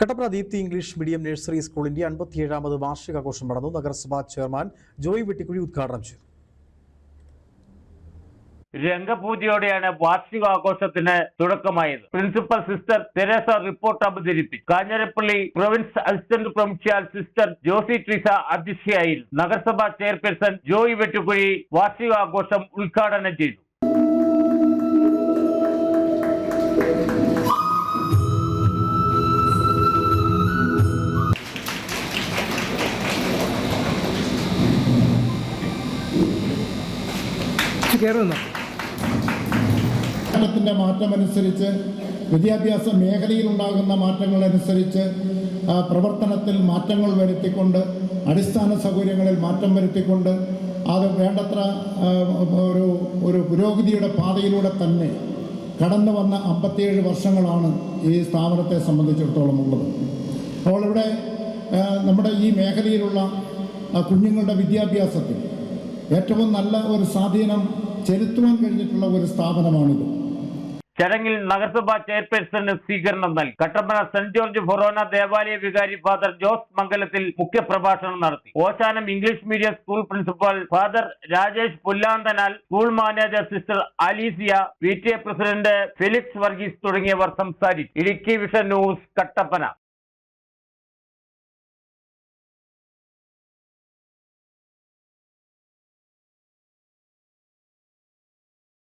Kattappana Deepthi English medium nursery സ്കൂളിന്റെ അൻപത്തിയേഴാമത് വാർഷികാഘോഷം നടന്നു. നഗരസഭാ ചെയർമാൻ ജോയ് വെട്ടിക്കുഴി ഉദ്ഘാടനം ചെയ്തു. രംഗപൂജയോടെയാണ് വാർഷികാഘോഷത്തിന് തുടക്കമായത്. പ്രിൻസിപ്പൽ സിസ്റ്റർ തെരേസ റിപ്പോർട്ട് അവതരിപ്പിച്ചു. Kanjirappally province assistant provincial sister Josie Treesa അധ്യക്ഷയായിരുന്നു. നഗരസഭാ ചെയർപേഴ്സൺ ജോയ് വെട്ടുകുഴി വാർഷികാഘോഷം ഉദ്ഘാടനം ചെയ്തു. കയറുന്നു കാലത്തിന്റെ മാറ്റമനുസരിച്ച് വിദ്യാഭ്യാസ മേഖലയിൽ ഉണ്ടാകുന്ന മാറ്റങ്ങളനുസരിച്ച് പ്രവർത്തനത്തിൽ മാറ്റങ്ങൾ വരുത്തിക്കൊണ്ട് അടിസ്ഥാന സൗകര്യങ്ങളിൽ മാറ്റം വരുത്തിക്കൊണ്ട് അത് വേണ്ടത്ര ഒരു ഒരു പുരോഗതിയുടെ പാതയിലൂടെ തന്നെ കടന്നു വന്ന അമ്പത്തിയേഴ് വർഷങ്ങളാണ് ഈ സ്ഥാപനത്തെ സംബന്ധിച്ചിടത്തോളം ഉള്ളത്. അപ്പോൾ ഇവിടെ നമ്മുടെ ഈ മേഖലയിലുള്ള കുഞ്ഞുങ്ങളുടെ വിദ്യാഭ്യാസത്തിൽ ഏറ്റവും നല്ല ഒരു സ്വാധീനം ചെലുത്തുവാൻ കഴിഞ്ഞിട്ടുള്ള ഒരു സ്ഥാപനമാണിത്. ചടങ്ങിൽ നഗരസഭാ ചെയർപേഴ്സണ് സ്വീകരണം നൽകി. കട്ടപ്പന സെന്റ് ജോർജ് ഫൊറോന ദേവാലയ വികാരി ഫാദർ ജോസ് മംഗലത്തിൽ മുഖ്യപ്രഭാഷണം നടത്തി. Oshanam English medium school principal father Rajesh Pullanthanal school manager sister Alicia P T A president Philips Varghese തുടങ്ങിയവർ സംസാരിച്ചു. Idukki vision news Kattappana.